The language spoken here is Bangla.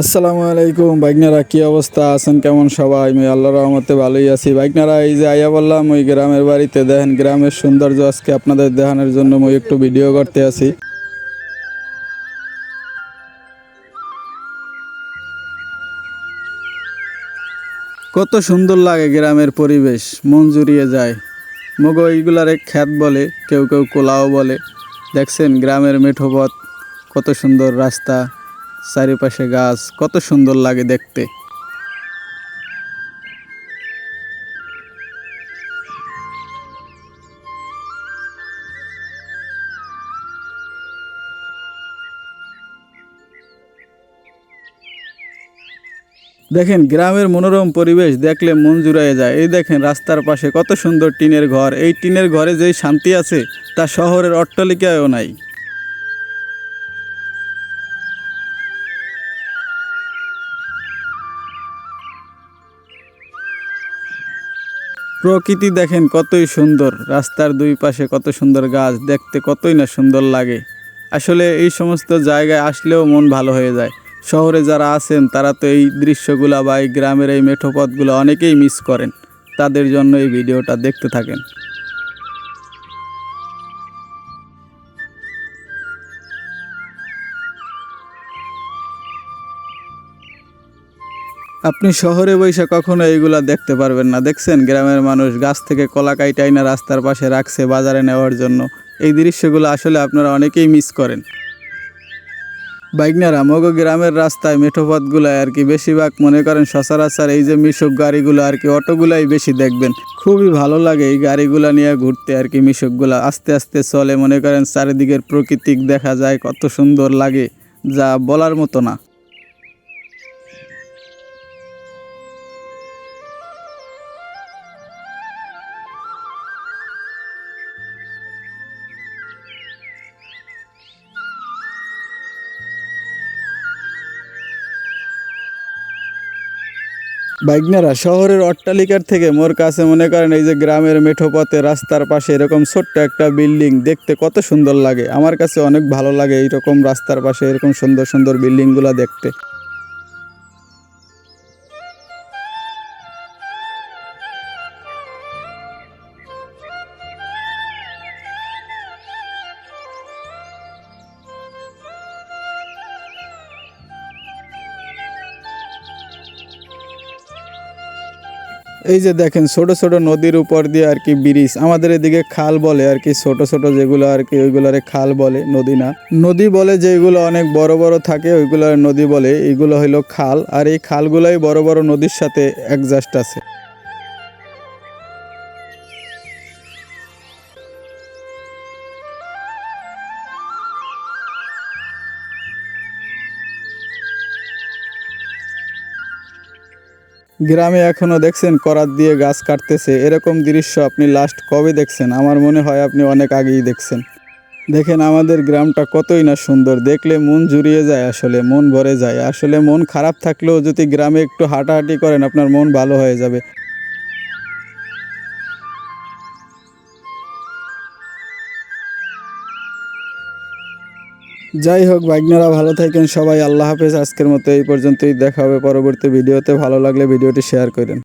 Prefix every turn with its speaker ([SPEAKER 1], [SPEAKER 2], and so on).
[SPEAKER 1] আসসালামু আলাইকুম বাইকনারা কি অবস্থা? আছেন কেমন সবাই? আমি আল্লাহ রহমতে ভালোই আছি। বাইকনারা এই যে আইয়া বললাম, ওই গ্রামের বাড়িতে দেখেন, গ্রামের সৌন্দর্য আজকে আপনাদের দেখানোর জন্য মই একটু ভিডিও করতে আছি। কত সুন্দর লাগে গ্রামের পরিবেশ, মন জুড়িয়ে যায়। মগো এইগুলারে খ্যাত বলে, কেউ কেউ কোলাও বলে। দেখছেন, গ্রামের মেঠো পথ, কত সুন্দর রাস্তা। চারিপাশে গাছ, কত সুন্দর লাগে দেখতে। দেখেন, গ্রামের মনোরম পরিবেশ দেখলে মন জুড়াইয়ে যায়। এই দেখেন, রাস্তার পাশে কত সুন্দর টিনের ঘর। এই টিনের ঘরে যেই শান্তি আছে, তা শহরের অট্টালিকায়ও নাই। প্রকৃতি দেখেন কতই সুন্দর, রাস্তার দুই পাশে কত সুন্দর গাছ, দেখতে কতই না সুন্দর লাগে। আসলে এই সমস্ত জায়গায় আসলেও মন ভালো হয়ে যায়। শহরে যারা আছেন, তারা তো এই দৃশ্যগুলা বা এই গ্রামের এই মেঠোপথগুলো অনেকেই মিস করেন। তাদের জন্য এই ভিডিওটা দেখতে থাকেন। আপনি শহরে বসে কখনো এইগুলা দেখতে পারবেন না। দেখছেন, গ্রামের মানুষ গাছ থেকে কলা কাইটাই না রাস্তার পাশে রাখছে বাজারে নেওয়ার জন্য। এই দৃশ্যগুলো আসলে আপনারা অনেকেই মিস করেন। বাইকনারা, মগ গ্রামের রাস্তায় মেঠোপথগুলো আর কি বেশিরভাগ মনে করেন সচরাচর এই যে মিশক গাড়িগুলো আর কি অটোগুলাই বেশি দেখবেন। খুবই ভালো লাগে এই গাড়িগুলো নিয়ে ঘুরতে আর কি মিশুকগুলো। আস্তে আস্তে চলে মনে করেন চারিদিকের প্রকৃতিক দেখা যায়, কত সুন্দর লাগে, যা বলার মতো না। বাইকনারা, শহরের অট্টালিকার থেকে মোর কাছে মনে করেন এই যে গ্রামের মেঠোপথে রাস্তার পাশে এরকম ছোট্ট একটা বিল্ডিং, দেখতে কত সুন্দর লাগে। আমার কাছে অনেক ভালো লাগে এইরকম রাস্তার পাশে এরকম সুন্দর সুন্দর বিল্ডিংগুলো দেখতে। এই যে দেখেন, ছোট ছোট নদীর উপর দিয়ে আর কি ব্রিজ। আমাদের এদিকে খাল বলে আর কি, ছোট ছোট যেগুলো আর কি, ওইগুলারে খাল বলে, নদী না। নদী বলে যেগুলো অনেক বড় বড় থাকে ওইগুলো নদী বলে। এগুলো হইল খাল। আর এই খালগুলাই বড় বড় নদীর সাথে অ্যাডজাস্ট আছে। গ্রামে এখনও দেখছেন করাত দিয়ে গাছ কাটতেছে। এরকম দৃশ্য আপনি লাস্ট কবে দেখছেন? আমার মনে হয় আপনি অনেক আগেই দেখছেন। দেখেন আমাদের গ্রামটা কতই না সুন্দর। দেখলে মন জুড়িয়ে যায় আসলে, মন ভরে যায়। আসলে মন খারাপ থাকলেও যদি গ্রামে একটু হাঁটাহাঁটি করেন, আপনার মন ভালো হয়ে যাবে। যাই হোক বাগনারা ভালো থাকেন, সবাই আল্লাহ হাফেজ। আজকের মতো এই পর্যন্তই, দেখা হবে পরবর্তী ভিডিওতে, ভালো লাগলে ভিডিওটি শেয়ার করেন।